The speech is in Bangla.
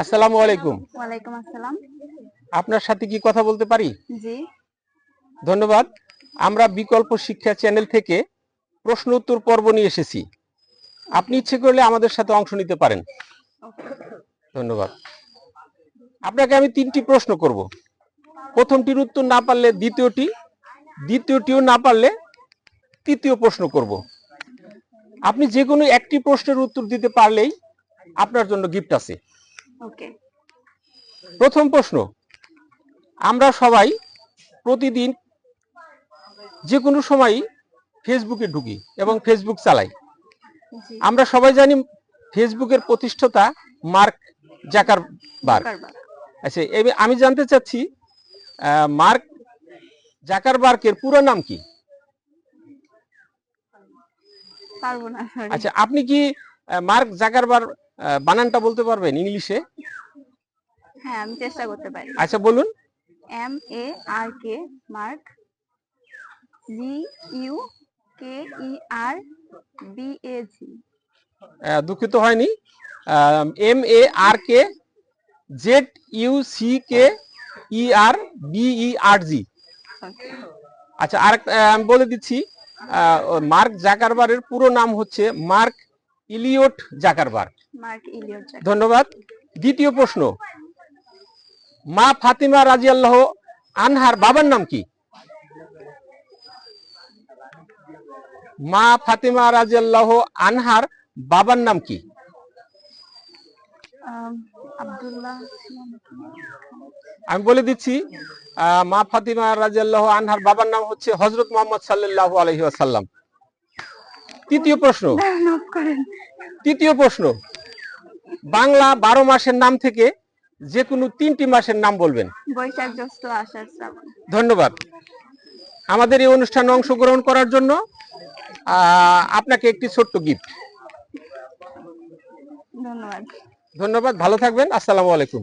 আসসালামু আলাইকুম। ওয়ালাইকুম আসসালাম। আপনার সাথে কি কথা বলতে পারি? জি। ধন্যবাদ। আমরা বিকল্প শিক্ষা চ্যানেল থেকে প্রশ্ন উত্তর পর্ব নিয়ে এসেছি। আপনি ইচ্ছে করলে আমাদের সাথে অংশ নিতে পারেন। ধন্যবাদ। আপনাকে আমি তিনটি প্রশ্ন করব। প্রথমটির উত্তর না পারলে দ্বিতীয়টি দ্বিতীয়টিও না পারলে তৃতীয় প্রশ্ন করব। আপনি যে কোনো একটি প্রশ্নের উত্তর দিতে পারলেই আপনার জন্য গিফট আছে। ওকে। প্রথম প্রশ্ন। আমরা সবাই প্রতিদিন যে কোনো সময় ফেসবুকে ঢুকি এবং ফেসবুক চালাই। আমরা সবাই জানি ফেসবুকের প্রতিষ্ঠাতা মার্ক জাকারবার্গ। কারবার আচ্ছা আমি জানতে চাচ্ছি মার্ক জাকারবার্গের পুরো নাম কি? আচ্ছা আপনি কি মার্ক জাকারবার বানানটা বলতে পারবেন ইংলিশে? হ্যাঁ আমি চেষ্টা করতে পারি। আচ্ছা বলুন। M A R K mark G U K E R B A G. দুঃখিত হয়নি। M A R K Z U C K E R B E R G. আচ্ছা আর আমি বলে দিচ্ছি মার্ক জাকারবারের পুরো নাম হচ্ছে মার্ক ইলিয়ট জাকারবার্গ। ধন্যবাদ। দ্বিতীয় প্রশ্ন মা ফাতিমা রাজিয়াল্লাহ আনহার বাবার নাম কি? মা ফাতিমা রাজিয়াল্লাহ আনহার বাবার নাম কি? আমি বলে দিচ্ছি আহ, মা ফাতিমা রাজিয়াল্লাহ আনহার বাবার নাম হচ্ছে হজরত মোহাম্মদ সাল্লাল্লাহু আলাইহি ওয়াসাল্লাম। তৃতীয় প্রশ্ন। তৃতীয় প্রশ্ন। বাংলা বারো মাসের নাম থেকে যে কোনো তিনটি মাসের নাম বলবেন। বৈশাখ জ্যৈষ্ঠ আষাঢ় শ্রাবণ। ধন্যবাদ। আমাদের এই অনুষ্ঠানে অংশগ্রহণ করার জন্য আপনাকে একটি ছোট্ট গিফট। ধন্যবাদ। ধন্যবাদ ভালো থাকবেন। আসসালামু আলাইকুম।